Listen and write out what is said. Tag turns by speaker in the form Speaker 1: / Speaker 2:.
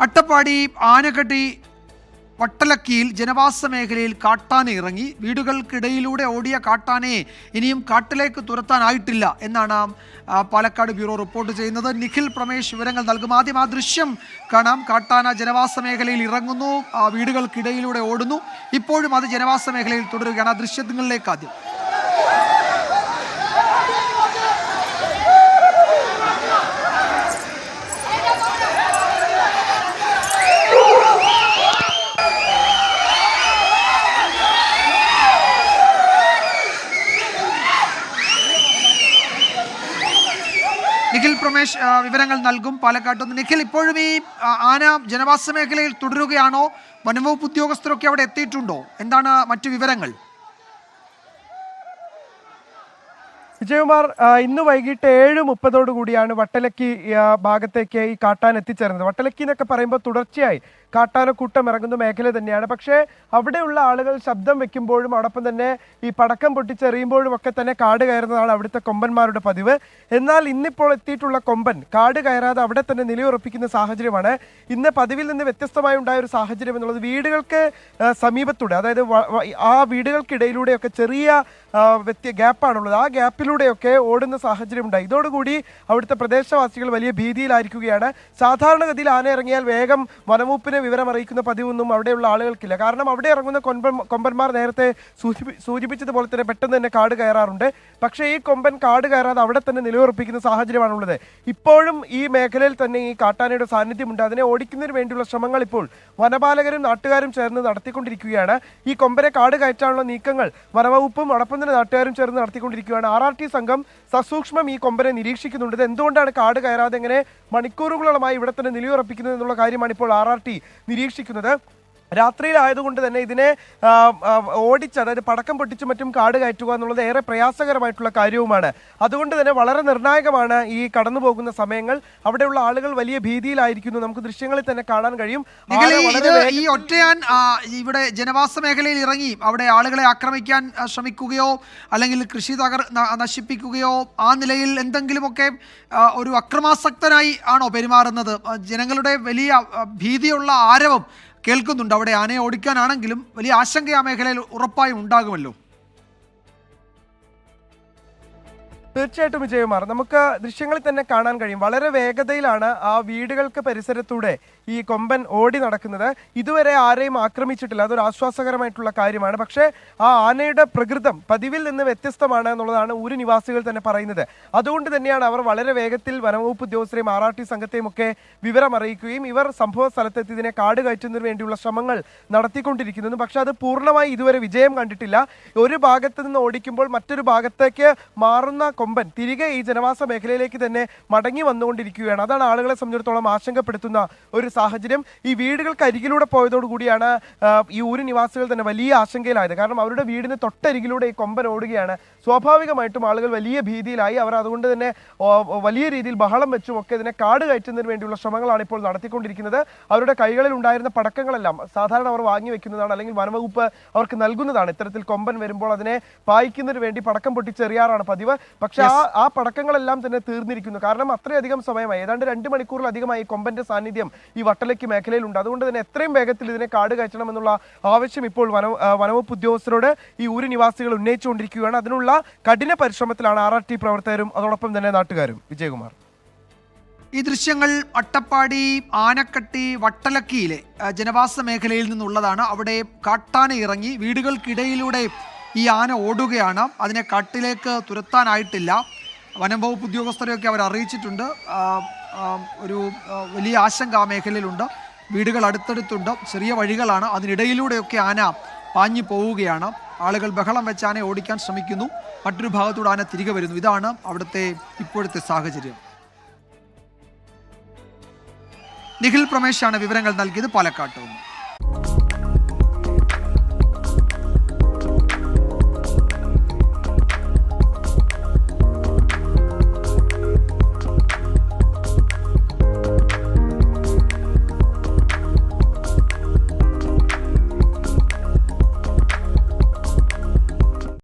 Speaker 1: അട്ടപ്പാടി ആനക്കട്ടി വട്ടലക്കിയിൽ ജനവാസ മേഖലയിൽ കാട്ടാന ഇറങ്ങി. വീടുകൾക്കിടയിലൂടെ ഓടിയ കാട്ടാനയെ ഇനിയും കാട്ടിലേക്ക് തുരത്താനായിട്ടില്ല എന്നാണ് പാലക്കാട് ബ്യൂറോ റിപ്പോർട്ട് ചെയ്യുന്നത്. നിഖിൽ പ്രമേഷ് വിവരങ്ങൾ നൽകും. ആദ്യം ആ ദൃശ്യം കാണാം. കാട്ടാന ജനവാസ മേഖലയിൽ ഇറങ്ങുന്നു വീടുകൾക്കിടയിലൂടെ ഓടുന്നു. ഇപ്പോഴും അത് ജനവാസ മേഖലയിൽ തുടരുകയാണ്. ആ ദൃശ്യങ്ങളിലേക്ക് ആദ്യം. ആ, വിവരങ്ങൾ നൽകും. പാലക്കാട്ട് നിന്ന് നിഖിൽ ഇപ്പോഴും ഈ ആന ജനവാസ മേഖലയിൽ തുടരുകയാണോ? വനംവകുപ്പ് ഉദ്യോഗസ്ഥരൊക്കെ അവിടെ എത്തിയിട്ടുണ്ടോ? എന്താണ് മറ്റു വിവരങ്ങൾ?
Speaker 2: വിജയകുമാർ ഇന്ന് വൈകിട്ട് ഏഴ് മുപ്പതോടു കൂടിയാണ് വട്ടലക്കി ഭാഗത്തേക്ക് ഈ കാട്ടാൻ എത്തിച്ചേർന്നത്. വട്ടലക്കി എന്നൊക്കെ പറയുമ്പോൾ തുടർച്ചയായി കാട്ടാനക്കൂട്ടം ഇറങ്ങുന്ന മേഖല തന്നെയാണ്. പക്ഷേ അവിടെയുള്ള ആളുകൾ ശബ്ദം വെക്കുമ്പോഴും അതോടൊപ്പം തന്നെ ഈ പടക്കം പൊട്ടിച്ചെറിയുമ്പോഴും ഒക്കെ തന്നെ കാട് കയറുന്നതാണ് അവിടുത്തെ കൊമ്പന്മാരുടെ പതിവ്. എന്നാൽ ഇന്നിപ്പോൾ എത്തിയിട്ടുള്ള കൊമ്പൻ കാട് കയറാതെ അവിടെ തന്നെ നിലയുറപ്പിക്കുന്ന സാഹചര്യമാണ്. ഇന്ന് പതിവിൽ നിന്ന് വ്യത്യസ്തമായി ഉണ്ടായ ഒരു സാഹചര്യം എന്നുള്ളത് വീടുകൾക്ക് സമീപത്തൂടെ അതായത് ആ വീടുകൾക്കിടയിലൂടെയൊക്കെ ചെറിയ വ്യത്യ ഗ്യാപ്പാണുള്ളത്. ആ ഗ്യാപ്പിലൂടെയൊക്കെ ഓടുന്ന സാഹചര്യം ഉണ്ടായി. ഇതോടുകൂടി അവിടുത്തെ പ്രദേശവാസികൾ വലിയ ഭീതിയിലായിരിക്കുകയാണ്. സാധാരണഗതിയിൽ ആന ഇറങ്ങിയാൽ വേഗം വനവകുപ്പിനെ വിവരം അറിയിക്കുന്ന പതിവൊന്നും അവിടെയുള്ള ആളുകൾക്കില്ല. കാരണം അവിടെ ഇറങ്ങുന്ന കൊമ്പൻ കൊമ്പന്മാർ നേരത്തെ സൂചിപ്പിച്ചതുപോലെ തന്നെ പെട്ടെന്ന് തന്നെ കാട് കയറാറുണ്ട്. പക്ഷേ ഈ കൊമ്പൻ കാട് കയറാതെ അവിടെ തന്നെ നിലയുറപ്പിക്കുന്ന സാഹചര്യമാണുള്ളത്. ഇപ്പോഴും ഈ മേഖലയിൽ തന്നെ ഈ കാട്ടാനയുടെ സാന്നിധ്യമുണ്ട്. അതിനെ ഓടിക്കുന്നതിന് വേണ്ടിയുള്ള ശ്രമങ്ങൾ ഇപ്പോൾ വനപാലകരും നാട്ടുകാരും ചേർന്ന് നടത്തിക്കൊണ്ടിരിക്കുകയാണ്. ഈ കൊമ്പനെ കാട് കയറ്റാനുള്ള നീക്കങ്ങൾ വനവകുപ്പും അതോടൊപ്പം തന്നെ നാട്ടുകാരും ചേർന്ന് നടത്തിക്കൊണ്ടിരിക്കുകയാണ്. ആർ ആർ ടി സംഘം സസൂക്ഷ്മം ഈ കൊമ്പനെ നിരീക്ഷിക്കുന്നുണ്ട്. എന്തുകൊണ്ടാണ് കാട് കയറാതെ എങ്ങനെ മണിക്കൂറുകളോളമായി ഇവിടെ തന്നെ നിലയുറപ്പിക്കുന്നത് എന്നുള്ള കാര്യമാണ് ഇപ്പോൾ ആർ ആർ ടി നിരീക്ഷിക്കുന്നത് രാത്രിയിലായതുകൊണ്ട് തന്നെ ഇതിനെ ഓടിച്ച് അതായത് പടക്കം പൊട്ടിച്ചും മറ്റും കാട് കയറ്റുക എന്നുള്ളത് ഏറെ പ്രയാസകരമായിട്ടുള്ള കാര്യവുമാണ്. അതുകൊണ്ട് തന്നെ വളരെ നിർണായകമാണ് ഈ കടന്നു പോകുന്ന സമയങ്ങൾ. അവിടെയുള്ള ആളുകൾ വലിയ ഭീതിയിലായിരിക്കുന്നു. നമുക്ക് ദൃശ്യങ്ങളിൽ തന്നെ കാണാൻ കഴിയും.
Speaker 1: ഈ- ഒറ്റയാൻ ഇവിടെ ജനവാസ മേഖലയിൽ ഇറങ്ങി അവിടെ ആളുകളെ ആക്രമിക്കാൻ ശ്രമിക്കുകയോ അല്ലെങ്കിൽ കൃഷി തകർ നശിപ്പിക്കുകയോ ആ നിലയിൽ എന്തെങ്കിലുമൊക്കെ ഒരു അക്രമാസക്തനായി ആണോ പെരുമാറുന്നത്? ജനങ്ങളുടെ വലിയ ഭീതിയുള്ള ആരവം കേൾക്കുന്നുണ്ട്. അവിടെ ആനയെ ഓടിക്കാനാണെങ്കിലും വലിയ ആശങ്ക ആ മേഖലയിൽ ഉറപ്പായും ഉണ്ടാകുമല്ലോ.
Speaker 2: തീർച്ചയായിട്ടും വിജയകുമാർ നമുക്ക് ദൃശ്യങ്ങളിൽ തന്നെ കാണാൻ കഴിയും. വളരെ വേഗതയിലാണ് ആ വീടുകൾക്ക് പരിസരത്തൂടെ ഈ കൊമ്പൻ ഓടി നടക്കുന്നത്. ഇതുവരെ ആരെയും ആക്രമിച്ചിട്ടില്ല. അതൊരു ആശ്വാസകരമായിട്ടുള്ള കാര്യമാണ്. പക്ഷേ ആ ആനയുടെ പ്രകൃതം പതിവിൽ നിന്ന് വ്യത്യസ്തമാണ് എന്നുള്ളതാണ് ഊരു നിവാസികൾ തന്നെ പറയുന്നത്. അതുകൊണ്ട് തന്നെയാണ് അവർ വളരെ വേഗത്തിൽ വനംവകുപ്പ് ഉദ്യോഗസ്ഥരെയും ആർ ആർ ടി സംഘത്തെയും ഒക്കെ വിവരം അറിയിക്കുകയും ഇവർ സംഭവ സ്ഥലത്തെത്തി ഇതിനെ കാട് കയറ്റുന്നതിന് വേണ്ടിയുള്ള ശ്രമങ്ങൾ നടത്തിക്കൊണ്ടിരിക്കുന്നതും. പക്ഷേ അത് പൂർണമായി ഇതുവരെ വിജയം കണ്ടിട്ടില്ല. ഒരു ഭാഗത്ത് നിന്ന് ഓടിക്കുമ്പോൾ മറ്റൊരു ഭാഗത്തേക്ക് മാറുന്ന കൊമ്പൻ തിരികെ ഈ ജനവാസ മേഖലയിലേക്ക് തന്നെ മടങ്ങി വന്നുകൊണ്ടിരിക്കുകയാണ്. അതാണ് ആളുകളെ സംബന്ധിച്ചിടത്തോളം ആശങ്കപ്പെടുത്തുന്ന ഒരു സാഹചര്യം. ഈ വീടുകൾക്ക് അരികിലൂടെ പോയതോടുകൂടിയാണ് ഈ ഊര് നിവാസികൾ തന്നെ വലിയ ആശങ്കയിലായത്. കാരണം അവരുടെ വീടിന് തൊട്ടരികിലൂടെ ഈ കൊമ്പൻ ഓടുകയാണ്. സ്വാഭാവികമായിട്ടും ആളുകൾ വലിയ ഭീതിയിലായി. അവർ അതുകൊണ്ട് തന്നെ വലിയ രീതിയിൽ ബഹളം വെച്ചും ഒക്കെ ഇതിനെ കാട് കയറ്റുന്നതിന് വേണ്ടിയുള്ള ശ്രമങ്ങളാണ് ഇപ്പോൾ നടത്തിക്കൊണ്ടിരിക്കുന്നത്. അവരുടെ കൈകളിൽ ഉണ്ടായിരുന്ന പടക്കങ്ങളെല്ലാം സാധാരണ അവർ വാങ്ങി വെക്കുന്നതാണ് അല്ലെങ്കിൽ വനവകുപ്പ് അവർക്ക് നൽകുന്നതാണ്. ഇത്തരത്തിൽ കൊമ്പൻ വരുമ്പോൾ അതിനെ പായിക്കുന്നതിന് വേണ്ടി പടക്കം പൊട്ടിച്ചെറിയാറാണ് പതിവ്. പക്ഷെ ആ ആ പടക്കങ്ങളെല്ലാം തന്നെ തീർന്നിരിക്കുന്നു. കാരണം അത്രയധികം സമയമായി. ഏതാണ്ട് രണ്ട് മണിക്കൂറിലധികമായി കൊമ്പന്റെ സാന്നിധ്യം ഈ വട്ടലയ്ക്ക് മേഖലയിലുണ്ട്. അതുകൊണ്ട് തന്നെ എത്രയും വേഗത്തിൽ ഇതിനെ കാട് കയറ്റണമെന്നുള്ള ആവശ്യം ഇപ്പോൾ വന വനവകുപ്പ് ഉദ്യോഗസ്ഥരോട് ഈ ഊര് നിവാസികൾ ഉന്നയിച്ചുകൊണ്ടിരിക്കുകയാണ്. അതിനുള്ള കഠിന പരിശ്രമത്തിലാണ് ആർ ആർ ടി പ്രവർത്തകരും അതോടൊപ്പം തന്നെ നാട്ടുകാരും. വിജയകുമാർ.
Speaker 1: ഈ ദൃശ്യങ്ങൾ അട്ടപ്പാടി ആനക്കട്ടി വട്ടലക്കിയിലെ ജനവാസ മേഖലയിൽ നിന്നുള്ളതാണ്. അവിടെ കാട്ടാന ഇറങ്ങി വീടുകൾക്കിടയിലൂടെ ഈ ആന ഓടുകയാണ്. അതിനെ കാട്ടിലേക്ക് തുരത്താനായിട്ടില്ല. വനം വകുപ്പ് ഉദ്യോഗസ്ഥരെയൊക്കെ അവർ അറിയിച്ചിട്ടുണ്ട്. ഒരു വലിയ ആശങ്ക ആ മേഖലയിലുണ്ട്. വീടുകൾ അടുത്തടുത്തുണ്ട്. ചെറിയ വഴികളാണ്. അതിനിടയിലൂടെയൊക്കെ ആന പാഞ്ഞു പോവുകയാണ്. ആളുകൾ ബഹളം വെച്ച് ആനയെ ഓടിക്കാൻ ശ്രമിക്കുന്നു. മറ്റൊരു ഭാഗത്തൂടെ ആന തിരികെ വരുന്നു. ഇതാണ് അവിടുത്തെ ഇപ്പോഴത്തെ സാഹചര്യം. നിഖിൽ പ്രമേശാണ് വിവരങ്ങൾ നൽകിയത് പാലക്കാട്ട്.